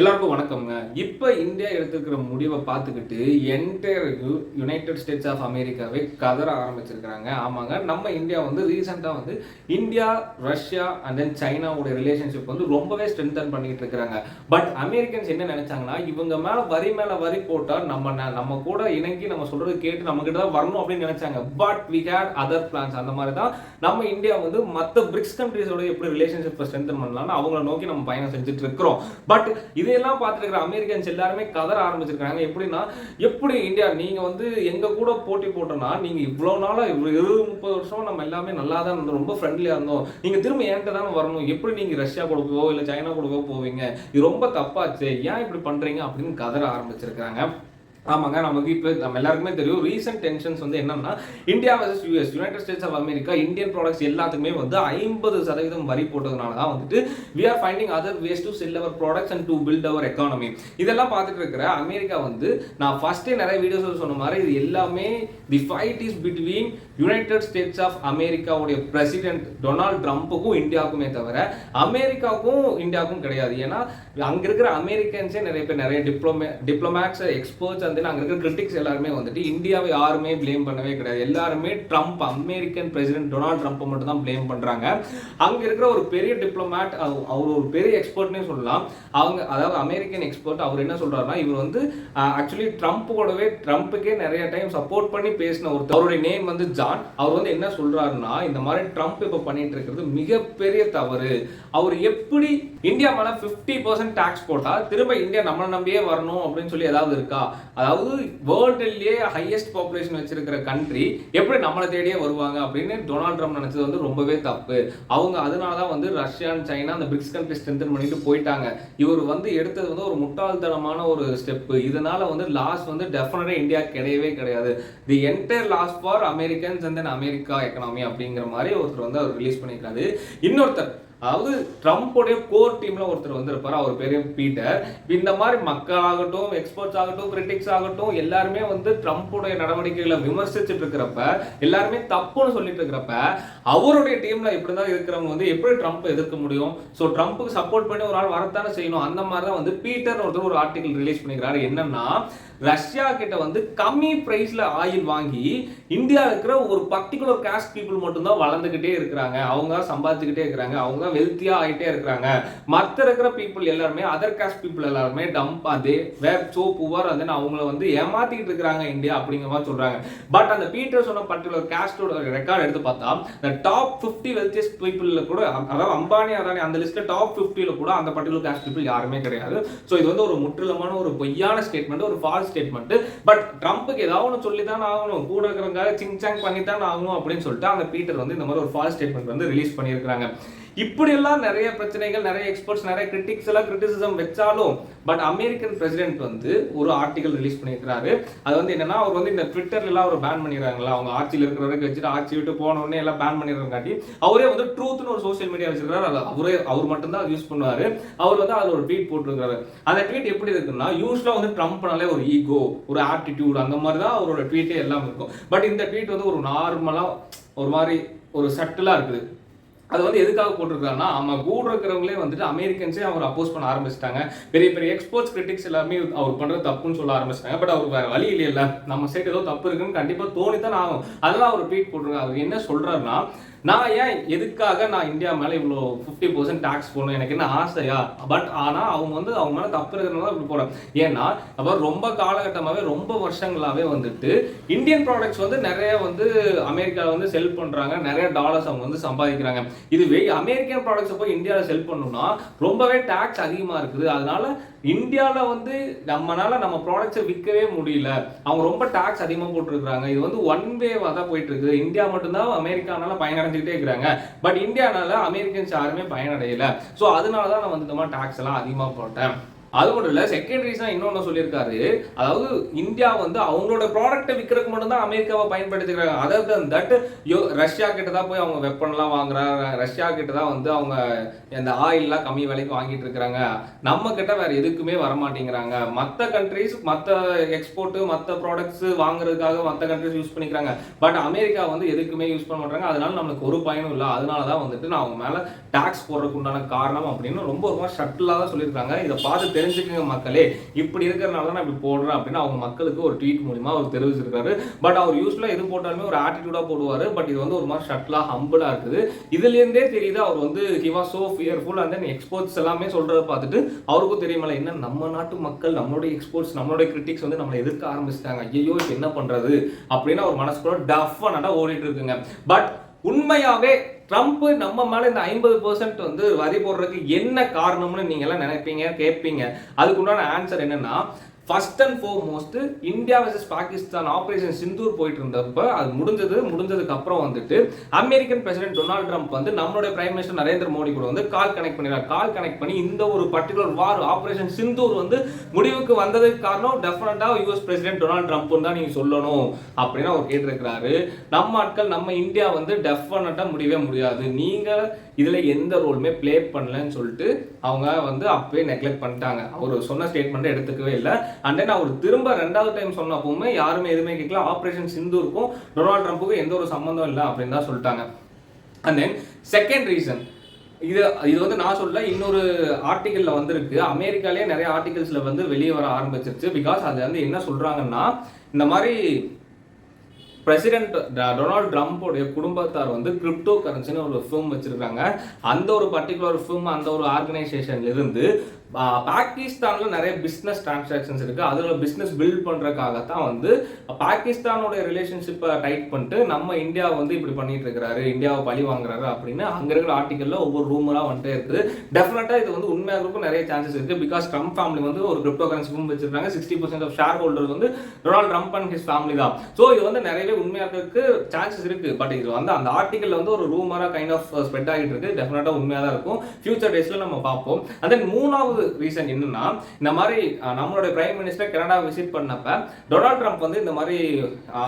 எல்லாருக்கும் வணக்கம்ங்க இப்போ இந்தியா எடுத்துக்கிற முடிவை பார்த்துக்கிட்டு என்டையர் யுனைடெட் ஸ்டேட்ஸ் ஆஃப் அமெரிக்காவே கதற ஆரம்பிச்சிருக்கிறாங்க. ஆமாங்க நம்ம இந்தியா வந்து ரீசெண்டாக வந்து இந்தியா ரஷ்யா அண்ட் தென் சைனாவுடைய ரிலேஷன்ஷிப் வந்து ரொம்பவே ஸ்ட்ரென்தன் பண்ணிட்டு இருக்கிறாங்க. பட் அமெரிக்கன்ஸ் என்ன நினைச்சாங்கன்னா இவங்க மேல வரி மேல வரி போட்டால் நம்ம ந- நம்ம கூட இணங்கி நம்ம சொல்றது கேட்டு நம்ம கிட்ட தான் வரணும் அப்படின்னு நினைச்சாங்க. But we had other plans அந்த மாதிரி தான் நம்ம இந்தியா வந்து மற்ற பிரிக்ஸ் கண்ட்ரீஸோட எப்படி ரிலேஷன்ஷிப்பை ஸ்ட்ரென்தன் பண்ணலாம்னு அவங்கள நோக்கி நம்ம பயணம் செஞ்சுட்டு இருக்கிறோம். பட் இது இதையெல்லாம் பார்த்துருக்கிற அமெரிக்கன்ஸ் எல்லாருமே கதற ஆரம்பிச்சிருக்காங்க. எப்படின்னா எப்படி இந்தியா நீங்கள் வந்து எங்கள் கூட போட்டி போட்டோம்னா நீங்கள் இவ்வளோ நாளாக இவ்வளோ இருபது முப்பது வருஷம் நம்ம எல்லாமே நல்லா தான் இருந்தோம் ரொம்ப ஃப்ரெண்ட்லியாக இருந்தோம். நீங்கள் திரும்ப என்கிட்ட தானே வரணும். எப்படி நீங்கள் ரஷ்யா கொடுக்கவோ இல்லை சைனா கொடுக்கவோ போவீங்க? இது ரொம்ப தப்பாச்சு. ஏன் இப்படி பண்ணுறீங்க அப்படின்னு கதற ஆரம்பிச்சிருக்காங்க ஆமாங்க நமக்கு இப்போ நம்ம எல்லாருக்குமே தெரியும் ரீசெண்ட் டென்ஷன்ஸ் வந்து என்னன்னா India versus US United States of America Indian products எல்லாத்துக்குமே வந்து ஐம்பது சதவீதம் வரி போட்டதுனால தான் வந்துட்டு we are finding other ways to sell our products and to build our economy இதெல்லாம் பார்த்துட்டு இருக்கிற அமெரிக்கா வந்து நான் ஃபர்ஸ்டே நிறைய வீடியோஸ் சொன்ன மாதிரி இது எல்லாமே the fight is between United States of அமெரிக்காவுடைய பிரசிடென்ட் டொனால்ட் ட்ரம்ப்புக்கும் இந்தியாவுக்குமே தவிர அமெரிக்காவுக்கும் இந்தியாவுக்கும் கிடையாது. ஏன்னா அங்கே இருக்கிற அமெரிக்கன்ஸே நிறைய பேர் நிறைய டிப்ளோமே டிப்ளமேட்ஸ் எக்ஸ்பர்ட்ஸ் வந்து அங்கே இருக்கிற கிரிட்டிக்ஸ் எல்லாருமே வந்துட்டு இந்தியாவை யாருமே ப்ளேம் பண்ணவே கிடையாது. எல்லாருமே ட்ரம்ப் அமெரிக்கன் பிரசிடென்ட் டொனால்ட் ட்ரம்ப்பை மட்டும் தான் பிளேம் பண்ணுறாங்க அங்கே இருக்கிற ஒரு பெரிய டிப்ளமேட் அவர் ஒரு பெரிய எக்ஸ்பர்ட்னே சொல்லலாம். அவங்க அதாவது அமெரிக்கன் எக்ஸ்பர்ட் அவர் என்ன சொல்கிறாருன்னா இவர் வந்து ஆக்சுவலி ட்ரம்ப் கூடவே ட்ரம்ப்புக்கே நிறைய டைம் சப்போர்ட் பண்ணி பேசின ஒருத்தர். அவருடைய நேம் வந்து ஜா தான் அவர் வந்து என்ன சொல்றாருன்னா இந்த மாதிரி ட்ரம்ப் இப்போ பண்ணிட்டு இருக்கிறது மிகப்பெரிய தவறு. அவர் எப்படி இந்தியா மேல 50% பர்சன்ட் டாக்ஸ் போட்டா திரும்ப இந்தியா நம்மளை நம்பியே வரணும் அப்படின்னு சொல்லி ஏதாவது இருக்கா? அதாவது வேர்ல்டுலயே ஹையஸ்ட் பாப்புலேஷன் வச்சிருக்கிற கண்ட்ரி எப்படி நம்மளை தேடியே வருவாங்க அப்படின்னு டொனால்ட் ட்ரம்ப் நினைச்சது வந்து ரொம்பவே தப்பு. அவங்க அதனால தான் வந்து ரஷ்யா அண்ட் சைனா அந்த பிரிக்ஸ் கண்ட்ரி ஸ்ட்ரென்தன் பண்ணிட்டு போயிட்டாங்க. இவர் வந்து எடுத்தது வந்து ஒரு முட்டாள்தனமான ஒரு ஸ்டெப் இதனால வந்து லாஸ் வந்து டெஃபினட்டா இந்தியா கிடையவே கிடையாது. The entire loss for American Americans and then America economy அப்படிங்கிற மாதிரி ஒருத்தர் வந்து அவர் ரிலீஸ் பண்ணியிருக்காரு. இன்னொருத்தர் அதாவது ட்ரம்ப்போடைய கோர் டீம்ல ஒருத்தர் வந்திருப்பாரு அவர் பேரு பீட்டர். இந்த மாதிரி மக்களாகட்டும் எக்ஸ்பர்ட்ஸ் ஆகட்டும் கிரிட்டிக்ஸ் ஆகட்டும் எல்லாருமே வந்து ட்ரம்ப்போடைய நடவடிக்கைகளை விமர்சிச்சுட்டு இருக்கிறப்ப எல்லாருமே தப்புன்னு சொல்லிட்டு இருக்கிறப்ப அவருடைய டீம்ல இப்படிதான் இருக்கிறவங்க வந்து எப்படி ட்ரம்ப் எதிர்க்க முடியும்? ஸோ ட்ரம்ப்புக்கு சப்போர்ட் பண்ணி ஒரு ஆள் வரத்தானே செய்யணும்? அந்த மாதிரி தான் வந்து பீட்டர் ஒருத்தர் ஒரு ஆர்டிகல் ரிலீஸ் பண்ணிக்கிறாரு என்னன்னா ரஷ்யா கிட்ட வந்து கம்மி ப்ரைஸில் ஆயில் வாங்கி இந்தியா இருக்கிற ஒரு பர்டிகுலர் காஸ்ட் பீப்புள் மட்டும்தான் வளர்ந்துக்கிட்டே இருக்கிறாங்க. அவங்க தான் சம்பாதிச்சுக்கிட்டே இருக்கிறாங்க. அவங்க தான் வெல்த்தியாக ஆகிட்டே இருக்கிறாங்க. மற்ற இருக்கிற பீப்புள் எல்லாருமே அதர் காஸ்ட் பீப்புள் எல்லாருமே டம்ப் அதே வேர் சோ புவர் வந்து அவங்கள வந்து ஏமாத்திக்கிட்டு இருக்கிறாங்க இந்தியா அப்படிங்கிற மாதிரி சொல்கிறாங்க பட் அந்த பீட்டர் சொன்ன பர்டிகுலர் காஸ்டோட ரெக்கார்ட் எடுத்து பார்த்தா இந்த டாப் ஃபிஃப்டி வெல்த்தியஸ்ட் பீப்புளில் கூட அதாவது அம்பானி அதானி அந்த லிஸ்ட்டில் டாப் ஃபிஃப்டியில் கூட அந்த பர்டிகுலர் காஸ்ட் பீப்புள் யாருமே கிடையாது. ஸோ இது வந்து ஒரு முற்றிலுமான ஒரு பொய்யான ஸ்டேட்மெண்ட் ஒரு ஃபால்ஸ் ஸ்டேட்மெண்ட் பட் ட்ரம்ப்புக்கு ஏதாவது ஒன்று சொல்லி தான் ஆகணும். கூட இருக்கிறவங்க சிங் சாங் பண்ணி தான் ஆகணும் அப்படின்னு சொல்லிட்டு அந்த பீட்டர் வந்து இந்த மாதிரி ஒரு ஃபால்ஸ் ஸ்டேட்மெண்ட் வந்து ரிலீஸ் பண்ணியிருக்காங்க இப்படியெல்லாம் நிறைய பிரச்சனைகள் நிறைய எக்ஸ்பர்ட்ஸ் நிறைய கிரிட்டிக்ஸ் எல்லாம் கிரிட்டிசிசம் வச்சாலும் பட் அமெரிக்கன் பிரசிடென்ட் வந்து ஒரு ஆர்டிகல் ரிலீஸ் பண்ணியிருக்கிறாரு. அது வந்து என்னன்னா அவர் வந்து இந்த ட்விட்டர்ல எல்லாம் அவர் பேன் பண்ணிடுறாங்களா அவங்க ஆட்சியில் இருக்கிற வரைக்கும் வச்சுட்டு ஆட்சி விட்டு போன உடனே எல்லாம் பேன் பண்ணிடுறங்காட்டி அவரே வந்து ட்ரூத்னு ஒரு சோஷியல் மீடியா வச்சிருக்காரு அது அவரே அவர் மட்டும்தான் யூஸ் பண்ணுவாரு. அவர் வந்து அதில் ஒரு ட்வீட் போட்டிருக்காரு அந்த ட்வீட் எப்படி இருக்குன்னா யூஸ்வலாக வந்து ட்ரம்ப்னாலே ஒரு ஈகோ ஒரு ஆட்டிடியூட் அந்த மாதிரி தான் அவரோட ட்வீட்டே எல்லாம் இருக்கும். பட் இந்த ட்வீட் வந்து ஒரு நார்மலாக ஒரு மாதிரி ஒரு சட்டிலாக இருக்குது. அது வந்து எதுக்காக போட்டிருக்காருன்னா அவங்க கூட இருக்கிறவங்களே வந்துட்டு அமெரிக்கன்ஸே அவர் அப்போஸ் பண்ண ஆரம்பிச்சிட்டாங்க. பெரிய பெரிய எக்ஸ்போர்ட்ஸ் கிரிட்டிக்ஸ் எல்லாமே அவர் பண்ணுறது தப்புன்னு சொல்ல ஆரம்பிச்சிட்டாங்க. பட் அவர் வேற வழி இல்லையில நம்ம சைடு ஏதோ தப்பு இருக்குன்னு கண்டிப்பாக தோணித்தான் ஆகும். அதெல்லாம் அவர் ட்வீட் போட்டிருக்காரு. அவர் என்ன சொல்றாருன்னா நான் ஏன் எதுக்காக நான் இந்தியா மேலே இவ்வளோ ஃபிஃப்டி பர்சன்ட் டேக்ஸ் போடணும்? எனக்கு என்ன ஆசையா? பட் ஆனால் அவங்க வந்து அவங்க மேலே தப்பு இருக்கிறனால தான் இப்படி போறேன் ஏன்னா அவர் ரொம்ப காலகட்டமாகவே ரொம்ப வருஷங்களாகவே வந்துட்டு இந்தியன் ப்ராடக்ட்ஸ் வந்து நிறைய வந்து அமெரிக்காவில் வந்து செல் பண்ணுறாங்க நிறைய டாலர்ஸ் அவங்க வந்து சம்பாதிக்கிறாங்க. இதுவே அமெரிக்கன் ப்ராடக்ட்ஸை போய் இந்தியாவில் செல் பண்ணணும்னா ரொம்பவே டேக்ஸ் அதிகமாக இருக்குது. அதனால இந்தியாவில் வந்து நம்மளால நம்ம ப்ராடக்ட்ஸை விற்கவே முடியல. அவங்க ரொம்ப டேக்ஸ் அதிகமாக போட்டிருக்கிறாங்க. இது வந்து ஒன் வேவாக தான் போயிட்டு இருக்குது இந்தியா மட்டும்தான் அமெரிக்கானால பயனடைஞ்சுக்கிட்டே இருக்கிறாங்க. பட் இந்தியானால அமெரிக்கன்ஸ் யாருமே பயனடையலை. ஸோ அதனால தான் நான் வந்து இந்த மாதிரி டேக்ஸ் எல்லாம் அதிகமாக போட்டேன். அது மட்டும் இல்லை செகண்ட் ரீசன் இன்னொன்று சொல்லியிருக்காரு. அதாவது இந்தியா வந்து அவங்களோட ப்ராடக்ட்டை விற்கிறதுக்கு மட்டும்தான் அமெரிக்காவை பயன்படுத்திக்கிறாங்க. அதர் தன் தட் ரஷ்யா கிட்ட தான் போய் அவங்க வெப்பன்லாம் வாங்குறாங்க. ரஷ்யா கிட்ட தான் வந்து அவங்க இந்த ஆயில்லாம் கம்மி விலைக்கு வாங்கிட்டு இருக்கிறாங்க. நம்ம கிட்ட வேற எதுக்குமே வர மாட்டேங்கிறாங்க மற்ற கண்ட்ரிஸ் மற்ற எக்ஸ்போர்ட்டு மற்ற ப்ராடக்ட்ஸ் வாங்குறதுக்காக மற்ற கண்ட்ரிஸ் யூஸ் பண்ணிக்கிறாங்க. பட் அமெரிக்கா வந்து எதுக்குமே யூஸ் பண்ண மாட்டாங்க. அதனால நம்மளுக்கு ஒரு பயனும் இல்லை. அதனால தான் வந்துட்டு நான் அவங்க மேலே டேக்ஸ் போடுறதுக்கு உண்டான காரணம் அப்படின்னு ரொம்ப ரொம்ப ஷட்டிலாக தான் சொல்லியிருக்காங்க. இதை பார்த்து தெரிஞ்சுக்கங்க மக்களே. இப்படி இருக்கிறனால நான் இப்படி போடுறேன் அப்படின்னு அவங்க மக்களுக்கு ஒரு ட்வீட் மூலிமா அவர் தெரிவிச்சிருக்காரு பட் அவர் யூஸ்வலாக எது போட்டாலுமே ஒரு ஆட்டிடியூடாக போடுவார். பட் இது வந்து ஒரு மாதிரி ஷட்லாக ஹம்பிளாக இருக்குது. இதுலேருந்தே தெரியுது அவர் வந்து he was so fearful and then exports எல்லாமே சொல்கிறத பார்த்துட்டு அவருக்கும் தெரியுமல என்ன நம்ம நாட்டு மக்கள் நம்மளுடைய எக்ஸ்போர்ட்ஸ் நம்மளுடைய கிரிட்டிக்ஸ் வந்து நம்மளை எதிர்க்க ஆரம்பிச்சிட்டாங்க. ஐயோ இப்போ என்ன பண்ணுறது அப்படின்னு அவர் மனசுக்குள்ள டஃபானட்டாக ஓடிட்டு இருக்குங்க. பட் உண்மையாகவே ட்ரம்ப் நம்ம மேல இந்த ஐம்பது பர்சன்ட் வந்து வரி போடுறதுக்கு என்ன காரணம்னு நீங்க எல்லாம் நினைப்பீங்க கேட்பீங்க. அதுக்குண்டான ஆன்சர் என்னன்னா first and foremost India versus Pakistan operation Sindoor போயிட்டு இருந்தப்ப அது முடிஞ்சது முடிஞ்சதுக்கு அப்புறம் வந்துட்டு அமெரிக்கன் பிரசிடென்ட் டொனால்ட் ட்ரம்ப் வந்து நம்மளுடைய பிரைம் மினிஸ்டர் நரேந்திர மோடி கூட வந்து கால் கனெக்ட் பண்ணிடுறாங்க கால் கனெக்ட் பண்ணி இந்த ஒரு பர்டிகுலர் வார் ஆப்ரேஷன் சிந்தூர் வந்து முடிவுக்கு வந்ததுக்கு காரணம் டெஃபினட்டாக யூஎஸ் பிரசிடென்ட் டொனால்ட் ட்ரம்ப் தான் நீங்கள் சொல்லணும் அப்படின்னு அவர் கேட்டிருக்கிறாரு. நம்ம ஆட்கள் நம்ம இந்தியா வந்து டெஃபினட்டாக முடியவே முடியாது. நீங்கள் இதில் எந்த ரோலுமே ப்ளே பண்ணலன்னு சொல்லிட்டு அவங்க வந்து அப்பவே நெக்லெக்ட் பண்ணிட்டாங்க. அவர் சொன்ன ஸ்டேட்மெண்ட்டை எடுத்துக்கவே இல்லை. அண்ட் தென் அவர் திரும்ப ரெண்டாவது டைம் சொன்னப்பவுமே யாருமே எதுவுமே கேட்கல. ஆப்ரேஷன் சிந்துருக்கும் டொனால்ட் ட்ரம்ப்புக்கும் எந்த ஒரு சம்மந்தம் இல்லை அப்படின்னு தான் சொல்லிட்டாங்க. அண்ட் தென் செகண்ட் ரீசன் இது இது வந்து நான் சொல்ல இன்னொரு ஆர்டிக்கல்ல வந்திருக்கு. அமெரிக்காலே நிறைய ஆர்டிகல்ஸ்ல வந்து வெளியே வர ஆரம்பிச்சிருச்சு. பிகாஸ் அது வந்து என்ன சொல்றாங்கன்னா இந்த மாதிரி பிரசிடென்ட் டொனால்ட் ட்ரம்ப்போடைய குடும்பத்தார் வந்து கிரிப்டோ கரன்சின்னு ஒரு ஃபிலிம் வச்சிருக்காங்க. அந்த ஒரு பர்டிகுலர் ஃபிலிம் அந்த ஒரு ஆர்கனைசேஷன்ல இருந்து பாகிஸ்தானில் நிறைய பிஸ்னஸ் டிரான்சாக்ஷன்ஸ் இருக்குது அதில் பிஸ்னஸ் பில்ட் பண்ணுறதுக்காக தான் வந்து பாகிஸ்தானோட ரிலேஷன்ஷிப்பை டைட் பண்ணிட்டு நம்ம இந்தியா வந்து இப்படி பண்ணிட்டு இருக்கிறாரு இந்தியாவை பழி வாங்குறாரு அப்படின்னு அங்கே இருக்கிற ஆர்டிக்கலில் ஒவ்வொரு ரூமராக வந்துட்டே இருக்குது. டெஃபினட்டாக இது வந்து உண்மையாகிறதுக்கும் நிறைய சான்சஸ் இருக்குது பிகாஸ் ட்ரம்ப் ஃபேமிலி வந்து ஒரு கிரிப்டோ கரன்சி ஃபூம் வச்சிருக்காங்க. Sixty percent of share holders வந்து Donald Trump and his family தான். ஸோ இது வந்து நிறையவே உண்மையாகிறதுக்கு சான்சஸ் இருக்குது பட் இது வந்து அந்த ஆர்டிக்கலில் வந்து ஒரு ரூமராக கைண்ட் ஆஃப் ஸ்ப்ரெட் ஆகிட்டு இருக்கு. டெஃபினட்டாக உண்மையாக தான் இருக்கும். ஃபியூச்சர் டேஸில் நம்ம பார்ப்போம். அண்ட் தென் மூணாவது ரீசன் என்னன்னா இந்த மாதிரி நம்மளுடைய பிரைம் மினிஸ்டர் கனடா விசிட் பண்ணப்ப டொனால்ட் ட்ரம்ப் வந்து இந்த மாதிரி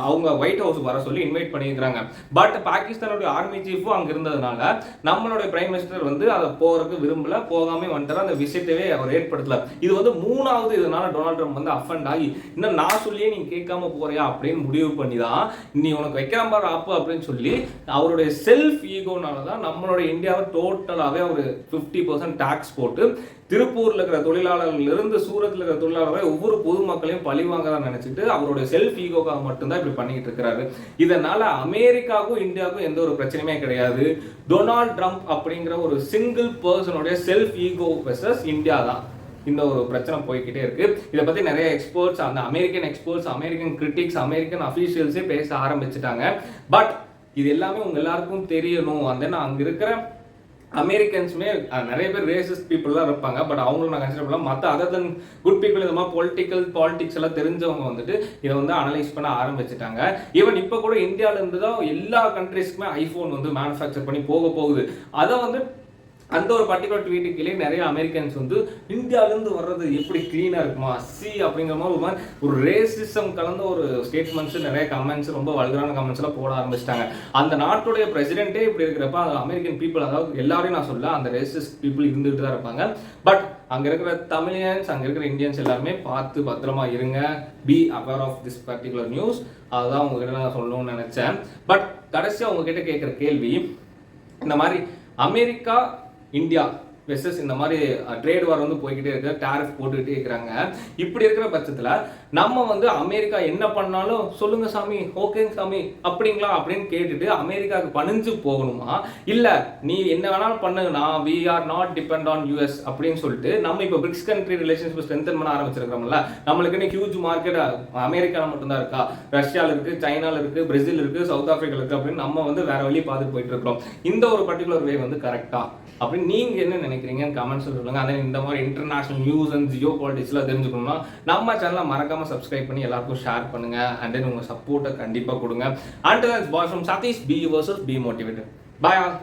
அவங்க ஒயிட் ஹவுஸ் வர சொல்லி இன்வைட் பண்ணியிருக்காங்க பட் பாகிஸ்தானுடைய ஆர்மி சீஃபும் அங்க இருந்ததுனால நம்மளுடைய பிரைம் மினிஸ்டர் வந்து அதை போறதுக்கு விரும்பல போகாம வந்துட்டாரு அந்த விசிட்டவே அவர் ஏற்படுத்தல. இது வந்து மூணாவது இதனால டொனால்ட் ட்ரம்ப் வந்து அஃபண்ட் ஆகி இன்னும் நான் சொல்லியே நீ கேட்காம போறியா? அப்படின்னு முடிவு பண்ணி தான் நீ உனக்கு வைக்கிற மாதிரி அப்போ அப்படின்னு சொல்லி அவருடைய செல்ஃப் ஈகோனால தான் நம்மளுடைய இந்தியாவை டோட்டலாகவே ஒரு ஃபிஃப்டி பர்சன்ட் டேக்ஸ் போட்டு திருப்பூரில் இருக்கிற தொழிலாளர்கள்லேருந்து சூரத்தில் இருக்கிற தொழிலாளர்கள் ஒவ்வொரு பொதுமக்களையும் பழி வாங்கதான் நினைச்சிட்டு அவருடைய செல்ஃப் ஈகோக்காக மட்டும்தான் இப்படி பண்ணிக்கிட்டு இருக்கிறாரு. இதனால அமெரிக்காவுக்கும் இந்தியாவுக்கும் எந்த ஒரு பிரச்சனையுமே கிடையாது. டொனால்ட் ட்ரம்ப் அப்படிங்கிற ஒரு சிங்கிள் பர்சனுடைய செல்ஃப் ஈகோ வெர்சஸ் இந்தியா தான் இந்த ஒரு பிரச்சனை போய்கிட்டே இருக்கு. இதை பத்தி நிறைய எக்ஸ்பர்ட்ஸ் அந்த American experts American critics American அஃபீஷியல்ஸே பேச ஆரம்பிச்சிட்டாங்க. பட் இது எல்லாமே உங்க எல்லாருக்கும் தெரியணும். அந்த அங்க இருக்கிற அமெரிக்கன்ஸுமே நிறைய பேர் ரேசிஸ்ட் பீப்புள் தான் இருப்பாங்க. பட் அவங்களும் நான் கன்சிடர் பண்ணலாம். மற்ற அதர் தன் குட் பீப்புள் இந்த மாதிரி பொலிட்டிக்கல் பாலிடிக்ஸ் எல்லாம் தெரிஞ்சவங்க வந்துட்டு இதை வந்து அனலைஸ் பண்ண ஆரம்பிச்சிட்டாங்க. ஈவன் இப்போ கூட இந்தியாவிலேருந்து தான் எல்லா கண்ட்ரீஸ்க்குமே ஐஃபோன் வந்து மேனுஃபேக்சர் பண்ணி போக போகுது. அதை வந்து அந்த ஒரு பர்டிகுலர் ட்வீட்டுக்கிலே நிறைய அமெரிக்கன்ஸ் வந்து இந்தியாவிலேருந்து வர்றது எப்படி க்ளீனாக இருக்குமா? சி அப்படிங்கிற மாதிரி ஒரு மாதிரி ஒரு ரேசிசம் கலந்த ஒரு ஸ்டேட்மெண்ட்ஸ் நிறைய கமெண்ட்ஸ் ரொம்ப வல்கரான கமெண்ட்ஸ்லாம் போட ஆரம்பிச்சிட்டாங்க. அந்த நாட்டுடைய பிரசிடென்ட்டே இப்படி இருக்கிறப்ப அந்த அமெரிக்கன் பீப்புள் அதாவது எல்லாரையும் நான் சொல்ல அந்த ரேசிஸ்ட் பீப்புள் இருந்துகிட்டு தான் இருப்பாங்க. பட் அங்கே இருக்கிற தமிழியன்ஸ் அங்கே இருக்கிற இந்தியன்ஸ் எல்லாருமே பார்த்து பத்திரமா இருங்க. Be aware of this particular news அதுதான் உங்ககிட்ட நான் சொல்லணும்னு நினச்சேன். பட் கடைசியாக உங்ககிட்ட கேட்குற கேள்வி இந்த மாதிரி அமெரிக்கா இந்தியா வெர்சஸ் இந்த மாதிரி ட்ரேட் வார் வந்து போய்கிட்டே இருக்கு டேரிஃப் போட்டுக்கிட்டே இருக்கிறாங்க. இப்படி இருக்கிற பட்சத்தில் நம்ம வந்து அமெரிக்கா என்ன பண்ணாலும் சொல்லுங்க சாமி ஓகேங்க சாமி அப்படிங்களா? அப்படின்னு கேட்டுட்டு அமெரிக்காவுக்கு பணிஞ்சு போகணுமா? இல்லை நீ என்ன வேணாலும் பண்ணுங்கண்ணா நான் we are not depend on US அப்படின்னு சொல்லிட்டு நம்ம இப்போ பிரிக்ஸ் கண்ட்ரி ரிலேஷன்ஷிப் ஸ்ட்ரென்தன் பண்ண ஆரம்பிச்சிருக்கிறோம்ல. நம்மளுக்குன்னு ஹியூஜ் மார்க்கெட் அமெரிக்கால மட்டும்தான் இருக்கா? ரஷ்யால இருக்கு சைனால இருக்கு பிரேசில் இருக்கு சவுத் ஆப்பிரிக்கா இருக்கு அப்படின்னு நம்ம வந்து வேற வழி பார்த்துட்டு போயிட்டு இருக்கிறோம். இந்த ஒரு பர்டிகுலர் வே வந்து கரெக்டா அப்படின்னு நீங்க என்ன நினைக்கிறீங்கன்னு கமெண்ட்ஸ் சொல்லுங்க. அதே இந்த மாதிரி இன்டர்நேஷனல் நியூஸ் அண்ட் ஜியோ பாலிட்டிக்ஸ்லாம் தெரிஞ்சுக்கணும்னா நம்ம சேனலை மறக்காம சப்ஸ்கிரைப் பண்ணி எல்லாருக்கும் ஷேர் பண்ணுங்க. அண்ட் தென் உங்க சப்போர்ட்டை கண்டிப்பா கொடுங்க. And bye from Satish B versus B motivated bye all